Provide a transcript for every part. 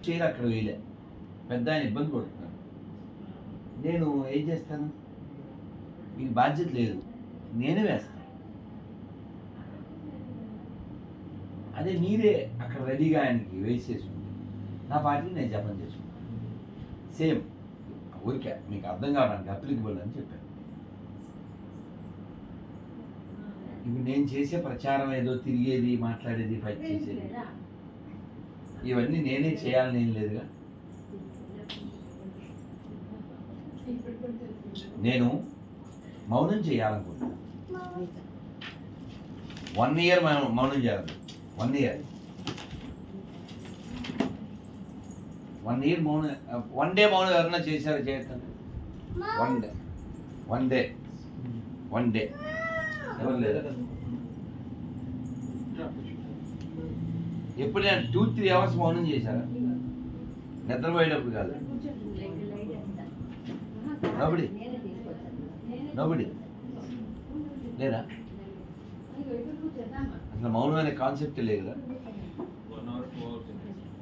చీర అక్కడ వేయలే పెద్ద ఆయన ఇబ్బంది పడుతున్నాడు. నేను ఏం చేస్తాను? మీకు బాధ్యత లేదు. నేనే వేస్తాను. అదే మీరే అక్కడ రెడీగా ఆయనకి వేసేసుకుంటే నా పార్టీని నేను జపం చేసుకుంటాను. సేమ్. ఊరికే మీకు అర్థం కావడానికి అప్లికబుల్ అని చెప్పాను. ఇప్పుడు నేను చేసే ప్రచారం ఏదో తిరిగేది మాట్లాడేది ఫైట్ చేసేది. ఇవన్నీ నేనే చేయాలని ఏం లేదుగా. నేను మౌనం చేయాలనుకుంటున్నాను వన్ ఇయర్ మౌనం చేయాలి. వన్ ఇయర్ వన్ ఇయర్ మౌనం వన్ డే మౌనం ఎవరన్నా చేశారు చేయటం one day one day one day ఎవరు లేదా ఎప్పుడైనా టూ త్రీ అవర్స్ మౌనం చేశారా నిద్రపోయేటప్పుడు కాదు. Nobody. నోబడి లేదా? అసలు మౌనం అనే కాన్సెప్ట్ లేదు కదా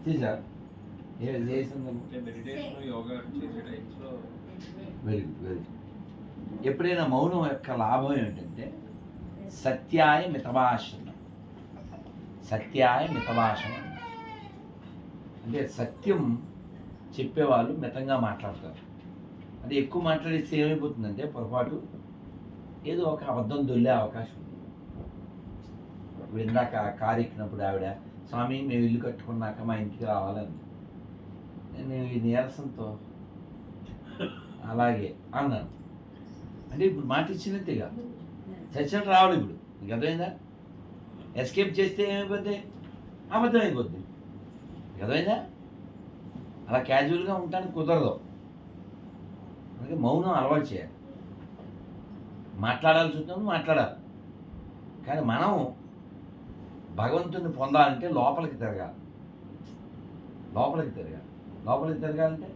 చేశారు వెరీ గుడ్ వెరీ గుడ్ ఎప్పుడైనా మౌనం యొక్క లాభం ఏమిటంటే సత్యాయ మితభాషణం సత్యాయ మితభాషణం అంటే సత్యం చెప్పేవాళ్ళు మితంగా మాట్లాడతారు. అది ఎక్కువ మాట్లాడిస్తే ఏమైపోతుందంటే పొరపాటు ఏదో ఒక అబద్ధం దొల్లే అవకాశం ఉంది. ఇప్పుడు ఇందాక కారు ఎక్కినప్పుడు ఆవిడ స్వామి మేము ఇల్లు కట్టుకున్నాక మా ఇంటికి రావాలని. నేను ఈ నీరసంతో అలాగే అన్నాను. అంటే ఇప్పుడు మాట ఇచ్చినట్టేగా చచ్చినట్టు రావాలి ఇప్పుడు. నీకు అర్థమైందా? ఎస్కేప్ చేస్తే ఏమైపోద్ది? అబద్ధం అయిపోద్ది నీకు అలా క్యాజువల్గా ఉండటానికి కుదరదు. అందుకే మౌనం అలవాటు చేయాలి. మాట్లాడాల్సి వచ్చినప్పుడు మాట్లాడాలి. కానీ మనం భగవంతుని పొందాలంటే లోపలికి తిరగాలి. లోపలికి తిరగాలి. లోపలికి తిరగాలంటే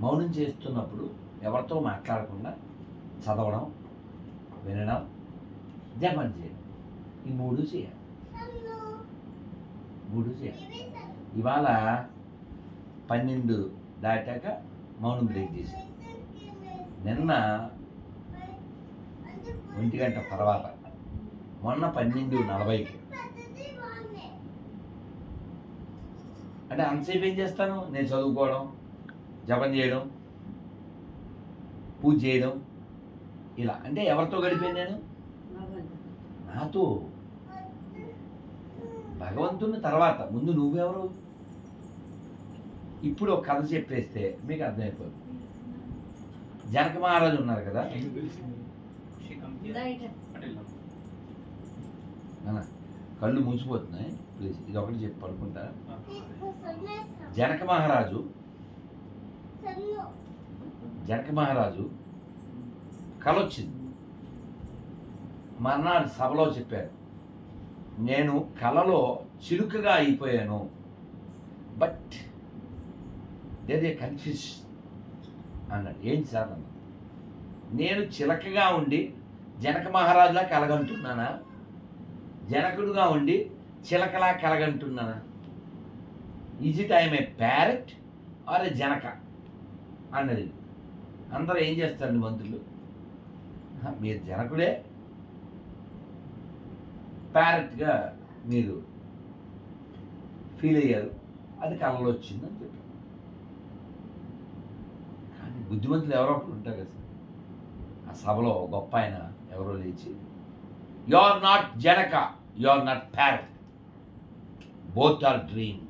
మౌనం చేస్తున్నప్పుడు ఎవరితో మాట్లాడకుండా చదవడం వినడం జపం చేయడం ఈ మూడు చేయాలి మూడు చేయాలి ఇవాళ పన్నెండు దాటాక మౌనం బ్రేక్ చేశాను నిన్న ఒంటి గంట తర్వాత మొన్న పన్నెండు నలభైకి అంటే అంతసేపు ఏం చేస్తాను నేను చదువుకోవడం జపం చేయడం పూజ చేయడం ఇలా అంటే ఎవరితో గడిపాను నేను నాతో భగవంతుని తర్వాత ముందు నువ్వెవరు? ఇప్పుడు ఒక కథ చెప్పేస్తే మీకు అర్థమైపోతుంది జనక మహారాజు ఉన్నారు కదా? కళ్ళు మూసిపోతున్నాయి. ప్లీజ్ ఇది ఒకటి చెప్పి పడుకుంటా. జనక మహారాజు జనక మహారాజు కల వచ్చింది మర్నాడు సభలో చెప్పారు. నేను కలలో చిలుకగా అయిపోయాను. బట్ దేదే ఏ కన్ఫ్యూజ్ అన్నాడు. ఏంటి సార్ అన్న నేను చిలకగా ఉండి జనక మహారాజులా కలగంటున్నానా? జనకుడుగా ఉండి చిలకలా కలగంటున్నానా? Is it I'm a parrot or a Janaka? అన్నది. అందరూ ఏం చేస్తారండి మంత్రులు? మీరు జనకుడే ప్యారెట్గా మీరు ఫీల్ అయ్యారు. అది కళలో వచ్చిందని చెప్పారు. కానీ బుద్ధిమంతులు ఎవరో ఒకరు ఉంటారు కదా ఆ సభలో గొప్ప ఆయన ఎవరో లేచి you are not Janaka you are not parrot both are dream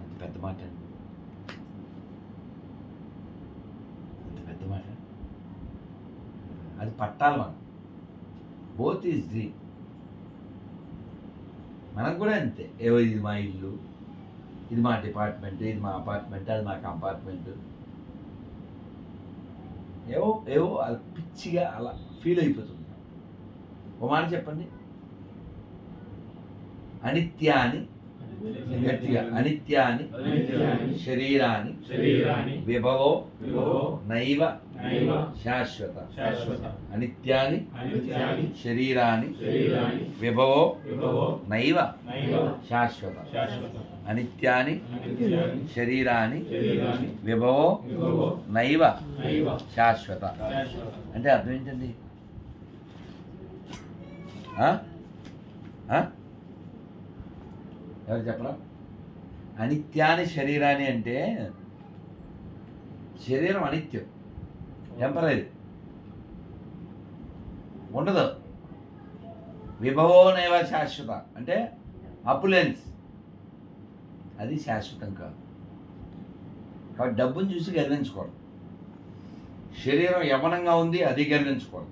అంత పెద్ద మాట అండి. అంత పెద్ద మాట. అది పట్టాలి మనం బోత్ ఈజ్ డ్రీమ్ మనకు కూడా అంతే. ఏవో ఇది మా ఇల్లు ఇది మా డిపార్ట్మెంట్ ఇది మా అపార్ట్మెంట్ అది మా కంపార్ట్మెంట్ ఏవో ఏవో అది పిచ్చిగా అలా ఫీల్ అయిపోతుంది. ఓ మాట చెప్పండి? అనిత్యాని గట్టిగా అనిత్యాని అనిత్యాని శరీరాని శరీరాని విభవో నైవ శాశ్వత. శాశ్వత. అనిత్యాని అనిత్యాని శరీరాని శరీరాని విభవో నైవ శాశ్వత. అనిత్యాని అనిత్యాని శరీరాని శరీరాని విభవో నైవ శాశ్వత. అంటే అర్థం ఏంటండి? ఎవరు చెప్పరా? అనిత్యాని శరీరాన్ని అంటే శరీరం అనిత్యం. టెంపరీ ఉండదు. విభవోనేవ శాశ్వత. అంటే అపులెన్స్ అది శాశ్వతం కాదు. కాబట్టి డబ్బును చూసి గర్వించకూడదు శరీరం యవనంగా ఉంది అది గర్వించకూడదు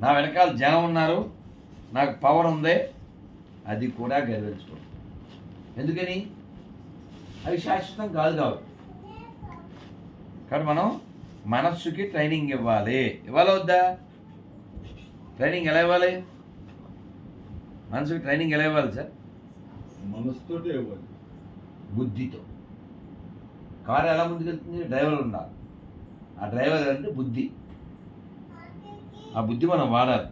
నా వెనకాల జనం ఉన్నారు నాకు పవర్ ఉంది అది కూడా గర్వించకూడదు ఎందుకని? అవి శాశ్వతం కాదు కాబట్టి. కాబట్టి మనం మనస్సుకి ట్రైనింగ్ ఇవ్వాలి. ఇవ్వాలి వద్దా? ట్రైనింగ్ ఎలా ఇవ్వాలి? మనసుకి ట్రైనింగ్ ఎలా ఇవ్వాలి సార్? మనసుతోటే ఇవ్వాలి. బుద్ధితో. కారు ఎలా ముందుకెళ్తుంది? డ్రైవర్ ఉండాలి. ఆ డ్రైవర్ అంటే బుద్ధి. ఆ బుద్ధి మనం వాడాలి.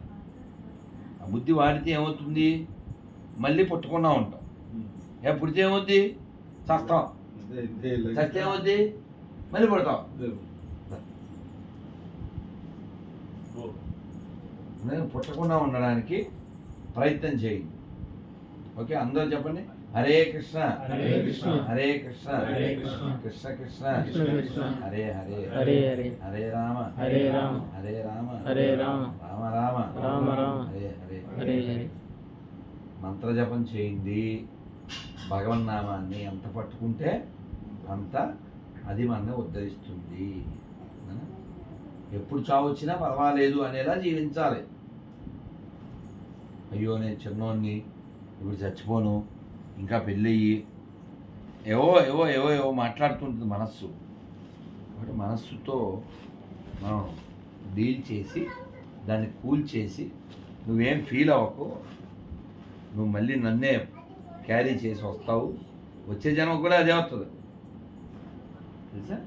ఆ బుద్ధి వాడితే ఏమవుతుంది? మళ్ళీ పుట్టకుండా ఉంటాం. ఏ పుడితే ఏమవుద్ది? చస్తాం. చస్తే ఏమవుద్ది? మళ్ళీ పుడతాం. ఇదే. నేను పుట్టకుండా ఉండడానికి ప్రయత్నం చేయండి ఓకే అందరూ చెప్పండి. హరే కృష్ణ. హరే కృష్ణ. హరే కృష్ణ. హరే కృష్ణ. కృష్ణ కృష్ణ. కృష్ణ కృష్ణ. హరే హరే. హరే హరే. హరే రామ. హరే రామ. హరే రామ. హరే రామ. రామ రామ. రామ రామ. హరే హరే. హరే హరే. మంత్రజపం చేయండి. భగవన్నామాన్ని ఎంత పట్టుకుంటే అంత అది మనల్ని ఉద్ధరిస్తుంది? ఎప్పుడు చావు వచ్చినా పర్వాలేదు అనేలా జీవించాలి. అయ్యో నేను చిన్నోడిని ఇప్పుడు చచ్చిపోను ఇంకా పెళ్ళయ్యి. ఏవో ఏవో ఏవో ఏవో మాట్లాడుతుంటుంది మనస్సు. కాబట్టి మనస్సుతో మనం డీల్ చేసి దాన్ని కూల్ చేసి నువ్వేం ఫీల్ అవ్వకు. నువ్వు మళ్ళీ నన్నే క్యారీ చేసి వస్తావు. వచ్చే జనం కూడా అదే వస్తుంది తెలుసా?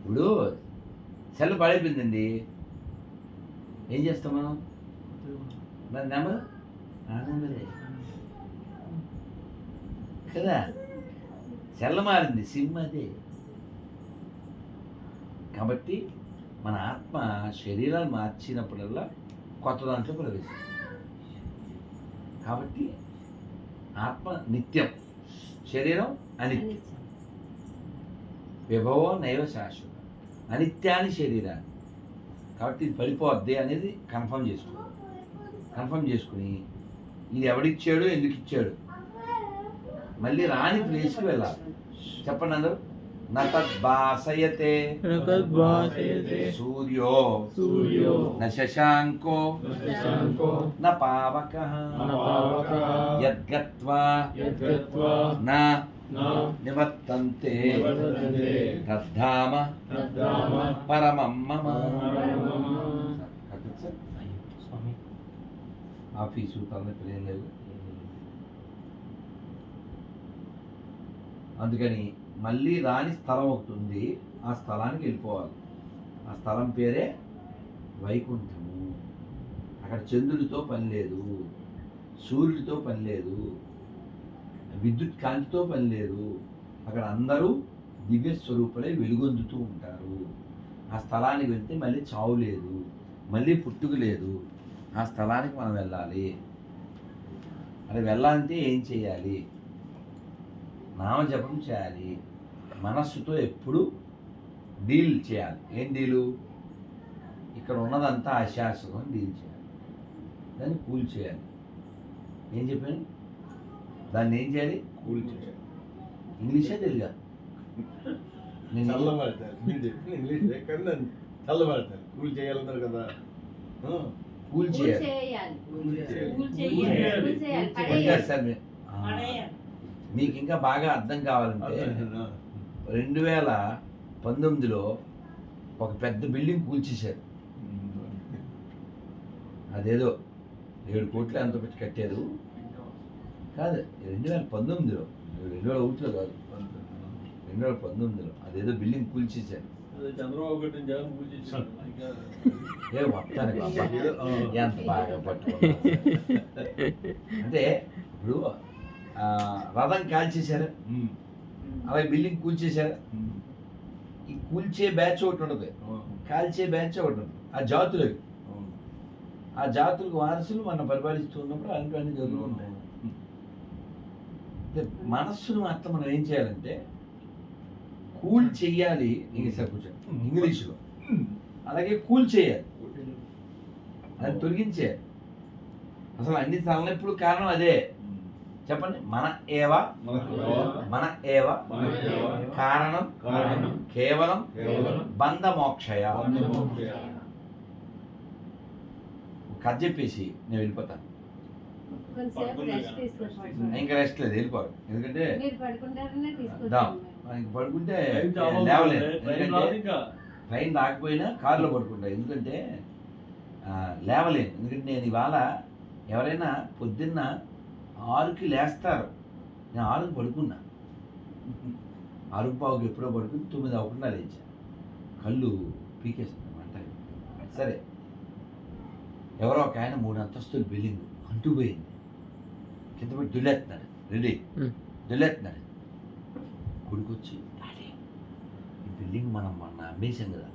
ఇప్పుడు సెల్ పడైపోయిందండి. ఏం చేస్తాం మనం? మరి నెంబర్ నెంబరే కదా? సెల్ మారింది సిమ్ అదే. కాబట్టి మన ఆత్మ శరీరాన్ని మార్చినప్పుడల్లా కొత్త దాంట్లో ప్రవేశిస్తుంది. కాబట్టి ఆత్మ నిత్యం. శరీరం అనిత్యం. విభవం నైవ శాశ్వతం. అనిత్యాన్ని శరీరాన్ని. కాబట్టి ఇది పడిపోద్ది అనేది కన్ఫర్మ్ చేసుకో కన్ఫర్మ్ చేసుకుని ఇది ఎవడిచ్చాడు ఎందుకు ఇచ్చాడు మళ్ళీ రాని ప్లేస్కి వెళ్ళాలి. చెప్పండి అందరూ. నతద్భాసయతే. సూర్యో. సూర్యో. న శశాంకో. పావక. యద్గత్వా. యద్గత్వా. న నివర్తంతే. తద్ధామ. తద్ధామ. పరమం మమ ఆఫీసు లేదు. అందుకని మళ్ళీ రాని స్థలం ఒకటి ఉంది. ఆ స్థలానికి వెళ్ళిపోవాలి. ఆ స్థలం పేరే వైకుంఠము. అక్కడ చంద్రుడితో పని లేదు. సూర్యుడితో పని లేదు. విద్యుత్ కాంతితో పని లేదు. అక్కడ అందరూ దివ్య స్వరూపులై వెలుగొందుతూ ఉంటారు. ఆ స్థలానికి వెళ్తే మళ్ళీ చావు లేదు. మళ్ళీ పుట్టుక లేదు. ఆ స్థలానికి మనం వెళ్ళాలి. అది వెళ్ళాలంటే ఏం చేయాలి? నామజపం చేయాలి. మనస్సుతో ఎప్పుడు డీల్ చేయాలి. ఏం డీలు? ఇక్కడ ఉన్నదంతా అశాశ్వతం డీల్ చేయాలి. దాన్ని కూల్ చేయాలి. ఏం చెప్పాను? దాన్ని ఏం చేయాలి? కూల్ చేయాలి. ఇంగ్లీషే తెలుగా నేను చల్లబడతారు. మీరు చెప్పిన ఇంగ్లీష్ కానీ దాన్ని చల్లబడతారు. కూల్ చేయాలన్నారు కదా. కూల్ చేయాలి. సార్. మీకు ఇంకా బాగా అర్థం కావాలంటే? రెండు వేల పంతొమ్మిదిలో ఒక పెద్ద బిల్డింగ్ కూల్చేశారు. అదేదో ఏడు కోట్లు ఎంత పెట్టి కట్టారు? కాదు రెండు వేల పంతొమ్మిదిలో. రెండు వేల ఒకటిలో కాదు. రెండు వేల పంతొమ్మిదిలో. అదేదో బిల్డింగ్ కూల్చేశారు. చంద్రబాబు జగన్ ఏ. ఎంత బాగా పట్టుకున్నా అంటే ఇప్పుడు రథం కాల్చేశారు. అలాగే బిల్డింగ్ కూల్చేశారు. ఈ కూల్చే బ్యాచ్ ఒకటి ఉండదు. కాల్చే బ్యాచ్ ఒకటి ఉంటుంది. ఆ జాతులు. ఆ. జాతులకు వారసులు మనం పరిపాలిస్తూ ఉన్నప్పుడు అలాంటివన్నీ జరుగుతుంటాయి. మనస్సును మాత్రం మనం ఏం చేయాలంటే కూల్ చెయ్యాలి ఇంగ్లీష్ కూర్చో ఇంగ్లీష్లో. అలాగే కూల్ చేయాలి. అది తొలగించేయాలి. అసలు అన్ని తలనొప్పులు కారణం అదే. చెప్పండి. మన ఏవ? మన ఏవ? మన ఏవ? కారణం? కేవలం? కేవలం? బంధ మోక్షయ బంధమోక్షయ. కథ చెప్పేసి నేను వెళ్ళిపోతాను. ఇంకా రెస్ట్ లేదు వెళ్ళిపోరు ఎందుకంటే పడుకుంటే. లేవలేదు ట్రైన్ ఎందుకంటే ట్రైన్ రాకపోయినా కారులో పడుకుంటా. ఎందుకంటే ఆ, లేవలేను. ఎందుకంటే నేను ఇవాళ ఎవరైనా పొద్దున్న ఆరుకి లేస్తారు. నేను ఆరుకి పడుకున్నా. ఆరుకు పావుకి ఎప్పుడో పడుకుని తొమ్మిది అవ్వకుండా లేచా. కళ్ళు పీకేస్తుంది మంట సరే. ఎవరో ఒక ఆయన మూడు అంతస్తుల బిల్డింగ్ అంటూ పోయింది కింద పెట్టి దుల్లేస్తున్నాడు రెడీ. Hmm. దుల్లేస్తున్నాడు కొడుకొచ్చి డాడీ ఈ బిల్డింగ్ మనం మొన్న అమ్మేశాం కదా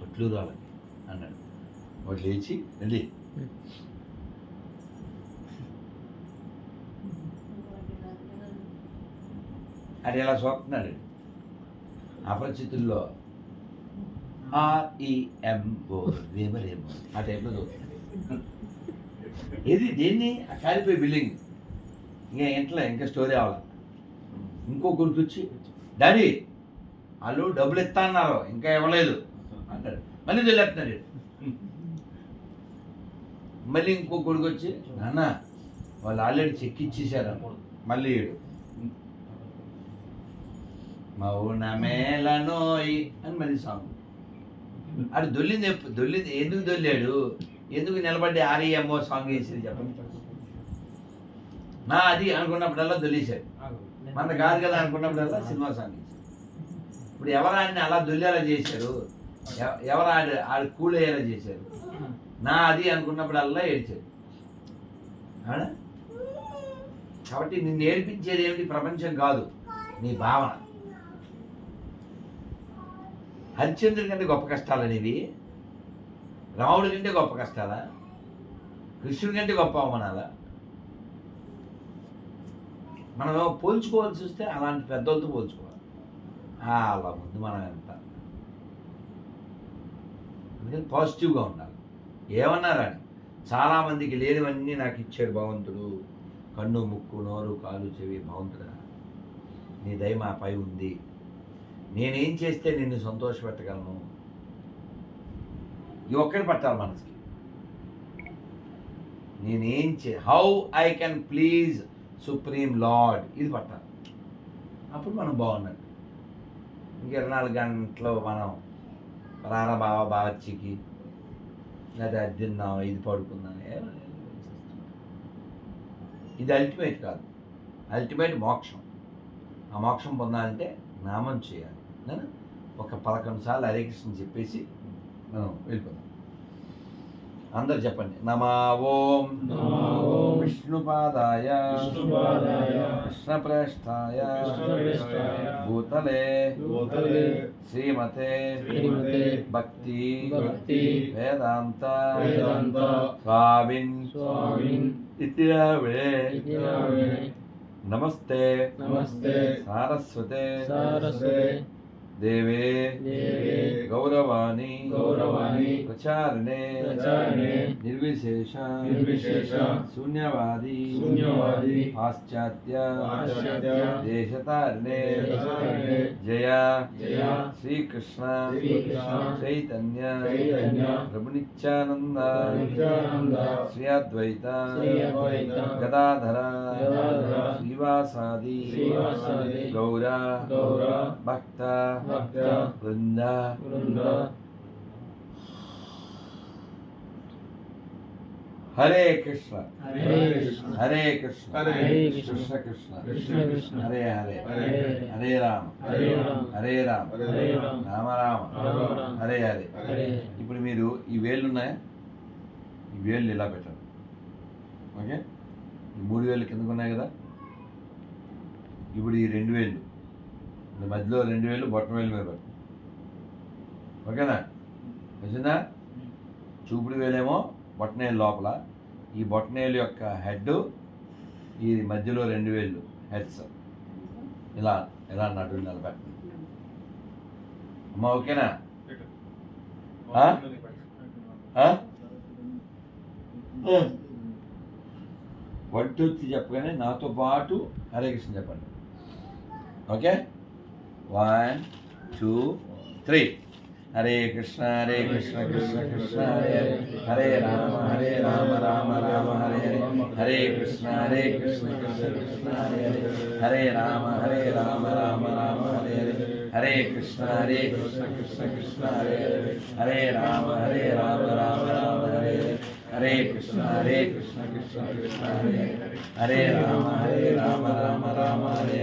పట్లూరు వాళ్ళకి అన్నాడు. వాడు లేచి రెడీ. అది ఎలా చూస్తున్నాడు? అపరిచితుల్లో. ఆర్ఈఎం ఓ రేమరేమో ఆ టైప్లో చూస్తున్నాడు. ఏది? దేన్ని? కాలిపోయి బిల్డింగ్. ఇంకా ఇంట్లో ఇంకా స్టోరీ అవ్వాలి. ఇంకో గుర్తొచ్చి డాడీ వాళ్ళు డబ్బులు ఇస్తా అన్నారు ఇంకా ఇవ్వలేదు. అంటారు మళ్ళీ వెళ్ళేస్తున్నాడు మళ్ళీ ఇంకో కొడుకు వచ్చి నాన్న వాళ్ళు ఆల్రెడీ చెక్ ఇచ్చేసారు. మళ్ళీ ఈడు మౌనమేలనోయ్ అని మళ్ళీ సాంగ్. అది దొల్లింది దొల్లింది ఎందుకు దొల్లాడు? ఎందుకు నిలబడి ఆర్ఈఎంఓ సాంగ్ వేసేది చెప్పండి. నా అది అనుకున్నప్పుడల్లా దొల్లేశాడు మన కాదు కదా అనుకున్నప్పుడల్లా సినిమా సాంగ్ ఇప్పుడు ఎవరాడిని అలా దొల్లేలా చేశారు? ఎవ- ఎవరు ఆడు ఆడు కూల్ అయ్యేలా చేశారు? నా అది అనుకున్నప్పుడల్లా ఏడ్చాడు? కాబట్టి నిన్ను నేర్పించేది ఏమిటి ప్రపంచం కాదు నీ భావన. హరిశ్చంద్రుడి కంటే గొప్ప కష్టాలు అనేవి రాముడి కంటే గొప్ప కష్టాలా? కృష్ణుడి కంటే గొప్ప అవమానాలా? మనం పోల్చుకోవాల్సి వస్తే అలాంటి పెద్దోళ్ళతో పోల్చుకోవాలి. అలా ముందు మనం ఎంత? అందుకని పాజిటివ్గా ఉండాలి. ఏమన్నారని చాలామందికి లేనివన్నీ నాకు ఇచ్చాడు భగవంతుడు. కన్ను ముక్కు నోరు కాలు చెవి భగవంతుడా నీ దయ మా పై ఉంది. నేనేం చేస్తే నిన్ను సంతోషపెట్టగలను? ఈ ఒక్కటి పట్టాలి మనసుకి. నేనేం చే how I can please supreme lord ఇది పట్టాలి. అప్పుడు మనం బాగున్నట్టు ఇంక ఇరవై నాలుగు గంటలు మనం రారా బావ బావచ్చికి లేదా అది తిన్నాం ఇది పడుకుందాం. ఇది అల్టిమేట్ కాదు. అల్టిమేట్ మోక్షం. ఆ మోక్షం పొందాలంటే నామం చేయాలి. నేను ఒక పదకొండు సార్లు హరే కృష్ణ చెప్పేసి మనం వెళ్ళిపోతాం. అందరు చెప్పండి. నమా ఓం. విష్ణుపాదాయ. కృష్ణప్రేష్టాయ. భూతలే. శ్రీమతే. భక్తి. భక్తి. వేదాంత. స్వామిన్. ఇత్యావే నమస్తే. నమస్తే. సారస్వతే. సారస్వతే. देवे। देवे। गौरवाणी। गौरवाणी। प्रचारणे। प्रचारणे। निर्विशेष। निर्विशेष। शून्यवादी। शून्यवादी। पाश्चात्य। पाश्चात्य। देशतारणे। देशतारणे। जया। जया। श्री कृष्ण श्री कृष्ण चैतन्य। चैतन्य। प्रभु नित्यानंद नित्यानंद श्री अद्वैत श्री अद्वैत गदाधर। गदाधर। श्रीवासादि। श्रीवासादि। गौरा। गौरा। भक्ता। వృంద. హరే కృష్ణ. హరే కృష్ణ. హరే కృష్ణ. హరే కృష్ణ. హరే హరే. హరే హరే రామ. హరే రామ. హరే రామ. హరే రామ. హరే హరే ఇప్పుడు మీరు ఈ వేళ్ళు ఉన్నాయా? ఈ వేళ్ళు ఇలా పెట్టారు ఓకే? ఈ మూడు వేళ్ళు కిందకు ఉన్నాయి కదా? ఇప్పుడు ఈ రెండు వేళ్ళు. మధ్యలో రెండు వేలు బొట్టం వేలు మీద పెట్టు ఓకేనా? వచ్చిందా? చూపుడు వేలేమో బొట్టనేలు లోపల. ఈ బొట్టనేలు యొక్క హెడ్ ఈ మధ్యలో రెండు వేళ్ళు హెడ్స్ ఇలా ఇలా నడు నిలబెట్టండి అమ్మా ఓకేనా? త్రీ చెప్పగానే నాతో పాటు హరే కృష్ణ చెప్పండి. Okay? One two three Hare Krishna Hare Krishna Krishna Krishna Hare Hare Hare Rama Hare Rama Rama Rama Hare Hare Hare Krishna Hare Krishna Krishna Krishna Hare Hare Hare Rama Hare Rama Rama Rama Hare Hare Hare Krishna Hare Krishna Krishna Krishna Hare Hare Hare Rama Hare Rama Rama Rama Hare Hare Hare Krishna Hare Krishna Krishna Krishna Hare Hare Hare Rama Hare Rama Rama Rama Hare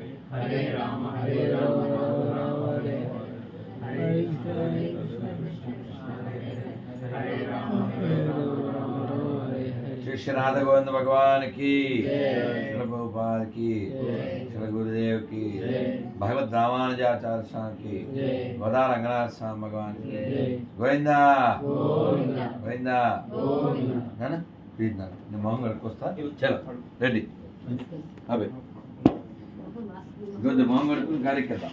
Radha Govinda భగవాన్కి జై. శిల ప్రభుపాద్కి జై. శిల గురుదేవ్కి జై. భగవద్ రామానుజాచార్య స్వామి కి జై. గోదా రంగనాథ స్వామి భగవాన్కి జై. గోవిందా గోవిందా. గోవిందా గోవిందా. ప్లీజ్ నేను మొహం కడుక్కొస్తా చలో రెడీ మాస్క్ కొంచెం మొహం కడుక్కుని గాలికి వెళ్దాం